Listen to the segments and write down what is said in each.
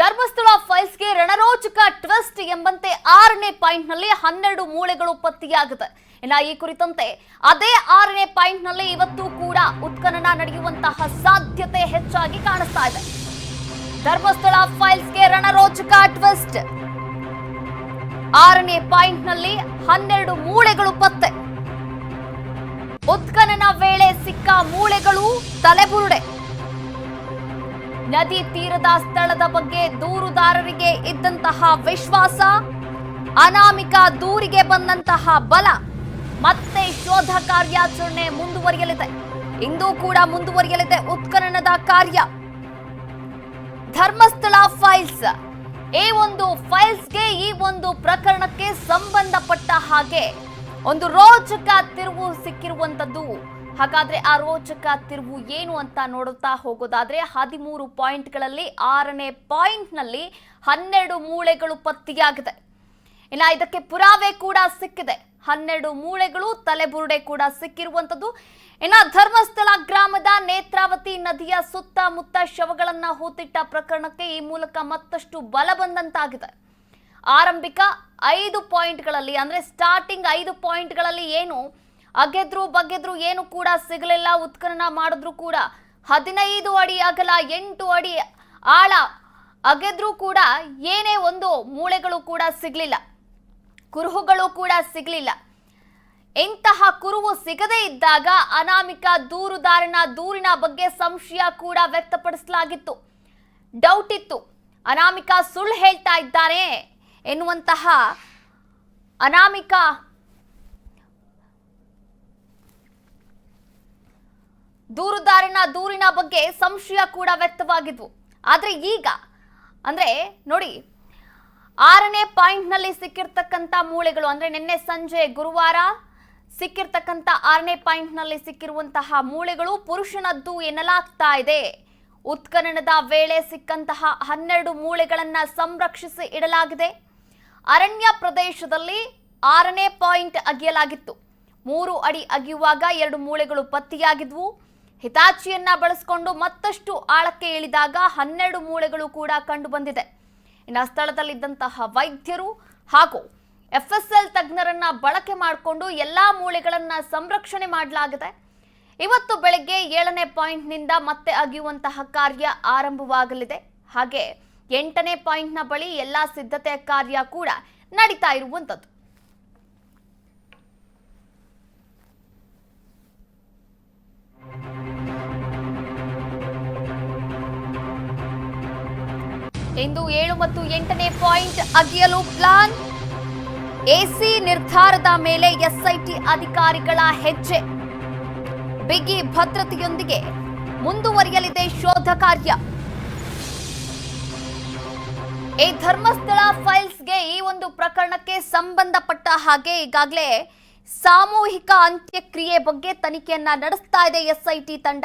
Dharmasthala ಫೈಲ್ಸ್ಗೆ ರಣರೋಚಕ twist ಎಂಬಂತೆ ಆರನೇ ಪಾಯಿಂಟ್ನಲ್ಲಿ ಹನ್ನೆರಡು ಮೂಳೆಗಳು ಪತ್ತೆಯಾಗಿದೆ. ಇನ್ನ ಈ ಕುರಿತಂತೆ ಅದೇ ಆರನೇ ಪಾಯಿಂಟ್ನಲ್ಲಿ ಇವತ್ತು ಕೂಡ ಉತ್ಖನನ ನಡೆಯುವಂತಹ ಸಾಧ್ಯತೆ ಹೆಚ್ಚಾಗಿ ಕಾಣಿಸ್ತಾ ಇದೆ. ಧರ್ಮಸ್ಥಳ ಫೈಲ್ಸ್ಗೆ ರಣರೋಚಕ ಟ್ವಿಸ್ಟ್ ಆರನೇ ಪಾಯಿಂಟ್ನಲ್ಲಿ ಹನ್ನೆರಡು ಮೂಳೆಗಳು ಪತ್ತೆ. ಉತ್ಖನನ ವೇಳೆ ಸಿಕ್ಕ ಮೂಳೆಗಳು ತಲೆಬುರುಡೆ. ನದಿ ತೀರದ ಸ್ಥಳದ ಬಗ್ಗೆ ದೂರುದಾರರಿಗೆ ಇದ್ದಂತಹ ವಿಶ್ವಾಸ, ಅನಾಮಿಕ ದೂರಿಗೆ ಬಂದಂತಹ ಬಲ ಮತ್ತೆ ಶೋಧ ಕಾರ್ಯಾಚರಣೆ ಮುಂದುವರಿಯಲಿದೆ. ಇಂದು ಕೂಡ ಮುಂದುವರಿಯಲಿದೆ ಉತ್ಖನನದ ಕಾರ್ಯ. ಧರ್ಮಸ್ಥಳ ಫೈಲ್ಸ್. ಈ ಒಂದು ಫೈಲ್ಸ್ಗೆ ಈ ಒಂದು ಪ್ರಕರಣಕ್ಕೆ ಸಂಬಂಧಪಟ್ಟ ಹಾಗೆ ಒಂದು ರೋಚಕ ತಿರುವು ಸಿಕ್ಕಿರುವಂತದ್ದು ಹಾಗಾದ್ರೆ ಆ ರೋಚಕ ತಿರುವು ಏನು ಅಂತ ನೋಡುತ್ತಾ ಹೋಗೋದಾದ್ರೆ ಹದಿಮೂರು ಪಾಯಿಂಟ್ಗಳಲ್ಲಿ ಆರನೇ ಪಾಯಿಂಟ್ನಲ್ಲಿ ಹನ್ನೆರಡು ಮೂಳೆಗಳು ಪತ್ತೆಯಾಗಿದೆ. ಇನ್ನ ಇದಕ್ಕೆ ಪುರಾವೆ ಕೂಡ ಸಿಕ್ಕಿದೆ. ಹನ್ನೆರಡು ಮೂಳೆಗಳು, ತಲೆಬುರುಡೆ ಕೂಡ ಸಿಕ್ಕಿರುವಂತದ್ದು ಇನ್ನ ಧರ್ಮಸ್ಥಳ ಗ್ರಾಮದ ನೇತ್ರಾವತಿ ನದಿಯ ಸುತ್ತಮುತ್ತ ಶವಗಳನ್ನ ಹೂತಿಟ್ಟ ಪ್ರಕರಣಕ್ಕೆ ಈ ಮೂಲಕ ಮತ್ತಷ್ಟು ಬಲ ಬಂದಂತಾಗಿದೆ. ಆರಂಭಿಕ ಐದು ಪಾಯಿಂಟ್ಗಳಲ್ಲಿ, ಅಂದ್ರೆ ಸ್ಟಾರ್ಟಿಂಗ್ ಐದು ಪಾಯಿಂಟ್ಗಳಲ್ಲಿ ಏನು ಅಗೆದ್ರು ಬಗೆದ್ರು ಏನು ಕೂಡ ಸಿಗಲಿಲ್ಲ, ಉತ್ಖನನ ಮಾಡಿದ್ರು ಕೂಡ. ಹದಿನೈದು ಅಡಿ ಅಗಲ, ಎಂಟು ಅಡಿ ಆಳ ಅಗೆದ್ರು ಕೂಡ ಏನೇ ಒಂದು ಮೂಳೆಗಳು ಕೂಡ ಸಿಗಲಿಲ್ಲ. ಕುರುಹುಗಳು ಕೂಡ ಸಿಗಲಿಲ್ಲ. ಇಂತಹ ಕುರುವು ಸಿಗದೇ ಇದ್ದಾಗ ಅನಾಮಿಕ ದೂರುದಾರನ ದೂರಿನ ಬಗ್ಗೆ ಸಂಶಯ ಕೂಡ ವ್ಯಕ್ತಪಡಿಸಲಾಗಿತ್ತು. ಡೌಟ್ ಇತ್ತು ಅನಾಮಿಕ ಸುಳ್ಳು ಹೇಳ್ತಾ ಇದ್ದಾನೆ ಎನ್ನುವಂತಹ ಅನಾಮಿಕ ದೂರುದಾರನ ದೂರಿನ ಬಗ್ಗೆ ಸಂಶಯ ಕೂಡ ವ್ಯಕ್ತವಾಗಿದ್ವು. ಆದರೆ ಈಗ, ಅಂದ್ರೆ ನೋಡಿ, ಆರನೇ ಪಾಯಿಂಟ್ನಲ್ಲಿ ಸಿಕ್ಕಿರ್ತಕ್ಕಂಥ ಮೂಳೆಗಳು, ಅಂದ್ರೆ ನಿನ್ನೆ ಸಂಜೆ ಗುರುವಾರ ಸಿಕ್ಕಿರ್ತಕ್ಕಂಥ ಆರನೇ ಪಾಯಿಂಟ್ನಲ್ಲಿ ಸಿಕ್ಕಿರುವಂತಹ ಮೂಳೆಗಳು ಪುರುಷನದ್ದು ಎನ್ನಲಾಗ್ತಾ ಇದೆ. ಉತ್ಖನನದ ವೇಳೆ ಸಿಕ್ಕಂತಹ ಹನ್ನೆರಡು ಮೂಳೆಗಳನ್ನ ಸಂರಕ್ಷಿಸಿ ಇಡಲಾಗಿದೆ. ಅರಣ್ಯ ಪ್ರದೇಶದಲ್ಲಿ ಆರನೇ ಪಾಯಿಂಟ್ ಅಗೆಯಲಾಗಿತ್ತು. ಮೂರು ಅಡಿ ಅಗೆಯುವಾಗ ಎರಡು ಮೂಳೆಗಳು ಪತ್ತೆಯಾಗಿದ್ವು. ಹಿತಾಚಿಯನ್ನ ಬಳಸಿಕೊಂಡು ಮತ್ತಷ್ಟು ಆಳಕ್ಕೆ ಇಳಿದಾಗ ಹನ್ನೆರಡು ಮೂಳೆಗಳು ಕೂಡ ಕಂಡು ಬಂದಿದೆ. ಇನ್ನು ಸ್ಥಳದಲ್ಲಿದ್ದಂತಹ ವೈದ್ಯರು ಹಾಗೂ ಎಫ್ಎಸ್ಎಲ್ ತಜ್ಞರನ್ನ ಬಳಕೆ ಮಾಡಿಕೊಂಡು ಎಲ್ಲಾ ಮೂಳೆಗಳನ್ನ ಸಂರಕ್ಷಣೆ ಮಾಡಲಾಗಿದೆ. ಇವತ್ತು ಬೆಳಗ್ಗೆ ಏಳನೇ ಪಾಯಿಂಟ್ನಿಂದ ಮತ್ತೆ ಅಗಿಯುವಂತಹ ಕಾರ್ಯ ಆರಂಭವಾಗಲಿದೆ. ಹಾಗೆ ಎಂಟನೇ ಪಾಯಿಂಟ್ನ ಬಳಿ ಎಲ್ಲಾ ಸಿದ್ಧತೆ ಕಾರ್ಯ ಕೂಡ ನಡೀತಾ ಇರುವಂತದ್ದು ಇಂದು ಏಳು ಮತ್ತು ಎಂಟನೇ ಪಾಯಿಂಟ್ ಅಗೆಯಲು ಪ್ಲಾನ್ ಎಸಿ ನಿರ್ಧಾರದ ಮೇಲೆ ಎಸ್ಐಟಿ ಅಧಿಕಾರಿಗಳ ಹೆಜ್ಜೆ. ಬಿಗಿ ಭದ್ರತೆಯೊಂದಿಗೆ ಮುಂದುವರಿಯಲಿದೆ ಶೋಧ ಕಾರ್ಯ. ಈ ಧರ್ಮಸ್ಥಳ ಫೈಲ್ಸ್ಗೆ ಈ ಒಂದು ಪ್ರಕರಣಕ್ಕೆ ಸಂಬಂಧಪಟ್ಟ ಹಾಗೆ ಈಗಾಗಲೇ ಸಾಮೂಹಿಕ ಅಂತ್ಯಕ್ರಿಯೆ ಬಗ್ಗೆ ತನಿಖೆಯನ್ನ ನಡೆಸ್ತಾ ಇದೆ ಎಸ್ಐಟಿ ತಂಡ.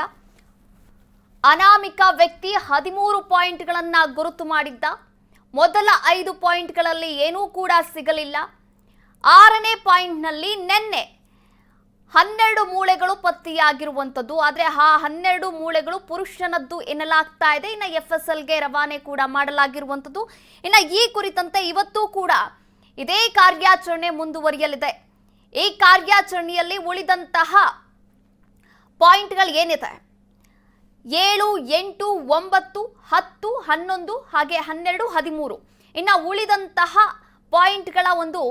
ಅನಾಮಿಕ ವ್ಯಕ್ತಿ ಹದಿಮೂರು ಪಾಯಿಂಟ್ಗಳನ್ನು ಗುರುತು ಮಾಡಿದ್ದ. ಮೊದಲ ಐದು ಪಾಯಿಂಟ್ಗಳಲ್ಲಿ ಏನೂ ಕೂಡ ಸಿಗಲಿಲ್ಲ. ಆರನೇ ಪಾಯಿಂಟ್ನಲ್ಲಿ ನಿನ್ನೆ ಹನ್ನೆರಡು ಮೂಳೆಗಳು ಪತ್ತೆಯಾಗಿರುವಂಥದ್ದು. ಆದರೆ ಆ ಹನ್ನೆರಡು ಮೂಳೆಗಳು ಪುರುಷನದ್ದು ಎನ್ನಲಾಗ್ತಾ ಇದೆ. ಇನ್ನು ಎಫ್ ಎಸ್ ಎಲ್ಗೆ ರವಾನೆ ಕೂಡ ಮಾಡಲಾಗಿರುವಂಥದ್ದು. ಇನ್ನು ಈ ಕುರಿತಂತೆ ಇವತ್ತೂ ಕೂಡ ಇದೇ ಕಾರ್ಯಾಚರಣೆ ಮುಂದುವರಿಯಲಿದೆ. ಈ ಕಾರ್ಯಾಚರಣೆಯಲ್ಲಿ ಉಳಿದಂತಹ ಪಾಯಿಂಟ್ಗಳು ಏನಿದೆ? ಏಳು, ಎಂಟು, ಒಂಬತ್ತು, ಹತ್ತು, ಹನ್ನೊಂದು, ಹಾಗೆ ಹನ್ನೆರಡು, ಹದಿಮೂರು. ಇನ್ನು ಉಳಿದಂತಹ ಪಾಯಿಂಟ್ಗಳ ಒಂದು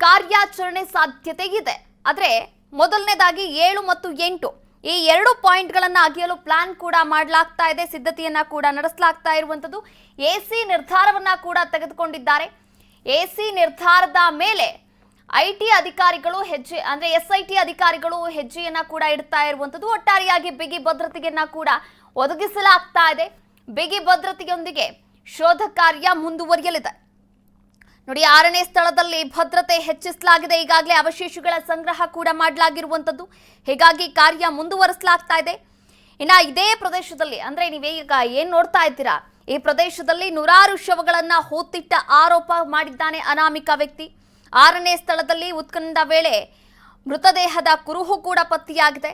ಕಾರ್ಯಾಚರಣೆ ಸಾಧ್ಯತೆ ಇದೆ. ಆದರೆ ಮೊದಲನೇದಾಗಿ ಏಳು ಮತ್ತು ಎಂಟು. ಈ ಎರಡು ಪಾಯಿಂಟ್ಗಳನ್ನು ಅಗೆಯಲು ಪ್ಲಾನ್ ಕೂಡ ಮಾಡಲಾಗ್ತಾ ಇದೆ, ಸಿದ್ಧತೆಯನ್ನ ಕೂಡ ನಡೆಸಲಾಗ್ತಾ ಇರುವಂಥದ್ದು. ಎ ಸಿ ನಿರ್ಧಾರವನ್ನ ಕೂಡ ತೆಗೆದುಕೊಂಡಿದ್ದಾರೆ. ಎ ಸಿ ನಿರ್ಧಾರದ ಮೇಲೆ ಐ ಟಿ ಅಧಿಕಾರಿಗಳು ಹೆಜ್ಜೆ, ಅಂದ್ರೆ ಎಸ್ ಐ ಟಿ ಅಧಿಕಾರಿಗಳು ಹೆಜ್ಜೆಯನ್ನ ಕೂಡ ಇಡ್ತಾ ಇರುವಂತದ್ದು ಒಟ್ಟಾರೆಯಾಗಿ ಬಿಗಿ ಭದ್ರತೆಯನ್ನ ಕೂಡ ಒದಗಿಸಲಾಗ್ತಾ ಇದೆ. ಬಿಗಿ ಭದ್ರತೆಯೊಂದಿಗೆ ಶೋಧ ಕಾರ್ಯ ಮುಂದುವರಿಯಲಿದೆ. ನೋಡಿ, ಆರನೇ ಸ್ಥಳದಲ್ಲಿ ಭದ್ರತೆ ಹೆಚ್ಚಿಸಲಾಗಿದೆ. ಈಗಾಗಲೇ ಅವಶೇಷಗಳ ಸಂಗ್ರಹ ಕೂಡ ಮಾಡಲಾಗಿರುವಂತದ್ದು ಹೀಗಾಗಿ ಕಾರ್ಯ ಮುಂದುವರಿಸಲಾಗ್ತಾ ಇದೆ. ಇನ್ನ ಇದೇ ಪ್ರದೇಶದಲ್ಲಿ, ಅಂದ್ರೆ ನೀವೀಗ ಏನ್ ನೋಡ್ತಾ ಇದ್ದೀರಾ? ಈ ಪ್ರದೇಶದಲ್ಲಿ ನೂರಾರು ಶವಗಳನ್ನ ಹೂತಿಟ್ಟ ಆರೋಪ ಮಾಡಿದ್ದಾನೆ ಅನಾಮಿಕ ವ್ಯಕ್ತಿ. ಆರನೇ ಸ್ಥಳದಲ್ಲಿ ಉತ್ಖನದ ವೇಳೆ ಮೃತದೇಹದ ಕುರುಹು ಕೂಡ ಪತ್ತೆಯಾಗಿದೆ.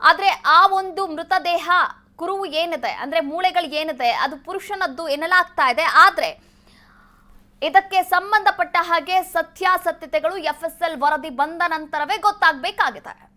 ಆದರೆ ಆ ಒಂದು ಮೃತದೇಹ ಕುರುವು ಏನಿದೆ? ಅಂದರೆ ಮೂಳೆಗಳು ಏನಿದೆ? ಅದು ಪುರುಷನದ್ದು ಎನ್ನಲಾಗ್ತಾ ಇದೆ. ಆದರೆ ಇದಕ್ಕೆ ಸಂಬಂಧಪಟ್ಟ ಹಾಗೆ ಸತ್ಯಾಸತ್ಯತೆಗಳು ಎಫ್ ಎಸ್ ಎಲ್ ವರದಿ ಬಂದ ನಂತರವೇ ಗೊತ್ತಾಗಬೇಕಾಗಿದೆ.